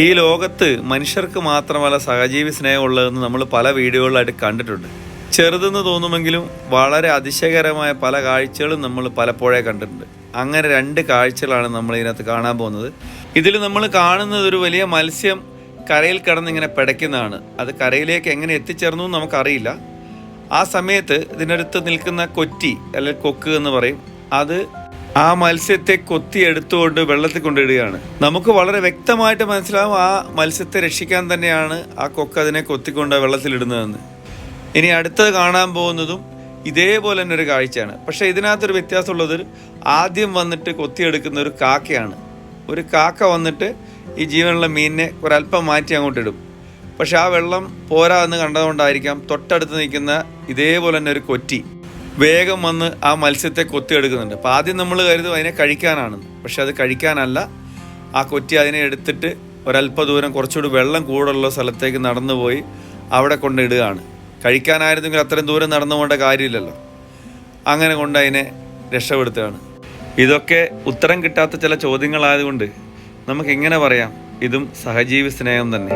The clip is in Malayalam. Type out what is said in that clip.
ഈ ലോകത്ത് മനുഷ്യർക്ക് മാത്രമല്ല സഹജീവി സ്നേഹം ഉള്ളതെന്ന് നമ്മൾ പല വീഡിയോകളിലായിട്ട് കണ്ടിട്ടുണ്ട്. ചെറുതെന്ന് തോന്നുമെങ്കിലും വളരെ അതിശയകരമായ പല കാഴ്ചകളും നമ്മൾ പലപ്പോഴേ കണ്ടിട്ടുണ്ട്. അങ്ങനെ രണ്ട് കാഴ്ചകളാണ് നമ്മൾ ഇതിനകത്ത് കാണാൻ പോകുന്നത്. ഇതിൽ നമ്മൾ കാണുന്നത് ഒരു വലിയ മത്സ്യം കരയിൽ കിടന്ന് ഇങ്ങനെ പിടയ്ക്കുന്നതാണ്. അത് കരയിലേക്ക് എങ്ങനെ എത്തിച്ചേർന്നു എന്ന് നമുക്കറിയില്ല. ആ സമയത്ത് ഇതിനടുത്ത് നിൽക്കുന്ന കൊറ്റി അല്ലെങ്കിൽ കൊക്ക് എന്ന് പറയും അത് ആ മത്സ്യത്തെ കൊത്തി എടുത്തുകൊണ്ട് വെള്ളത്തിൽ കൊണ്ടിടുകയാണ്. നമുക്ക് വളരെ വ്യക്തമായിട്ട് മനസ്സിലാവും ആ മത്സ്യത്തെ രക്ഷിക്കാൻ തന്നെയാണ് ആ കൊക്ക് അതിനെ കൊത്തിക്കൊണ്ട് വെള്ളത്തിലിടുന്നതെന്ന് ഇനി അടുത്തത് കാണാൻ പോകുന്നതും ഇതേപോലെ തന്നെ ഒരു കാഴ്ചയാണ്. പക്ഷേ ഇതിനകത്തൊരു വ്യത്യാസമുള്ളത് ആദ്യം വന്നിട്ട് കൊത്തിയെടുക്കുന്ന ഒരു കാക്കയാണ്. ഒരു കാക്ക വന്നിട്ട് ഈ ജീവനുള്ള മീനിനെ ഒരല്പം മാറ്റി അങ്ങോട്ട് ഇടും. പക്ഷെ ആ വെള്ളം പോരാ എന്ന് കണ്ടതുകൊണ്ടായിരിക്കാം തൊട്ടടുത്ത് നിൽക്കുന്ന ഇതേപോലെ തന്നെ ഒരു കൊറ്റി. വേഗം വന്ന് ആ മത്സ്യത്തെ കൊത്തിയെടുക്കുന്നുണ്ട്. അപ്പോൾ ആദ്യം നമ്മൾ കരുതും അതിനെ കഴിക്കാനാണ് പക്ഷെ അത് കഴിക്കാനല്ല. ആ കൊറ്റി അതിനെ എടുത്തിട്ട് ഒരല്പ ദൂരം കുറച്ചുകൂടി വെള്ളം കൂടുള്ള സ്ഥലത്തേക്ക് നടന്നു പോയി അവിടെ കൊണ്ടിടുകയാണ്. കഴിക്കാനായിരുന്നെങ്കിൽ അത്രയും ദൂരം നടന്നു പോകേണ്ട കാര്യമില്ലല്ലോ. അങ്ങനെ കൊണ്ട് അതിനെ രക്ഷപ്പെടുത്തുകയാണ്. ഇതൊക്കെ ഉത്തരം കിട്ടാത്ത ചില ചോദ്യങ്ങളായതുകൊണ്ട് നമുക്ക് എങ്ങനെ പറയാം? ഇതും സഹജീവി സ്നേഹം തന്നെ.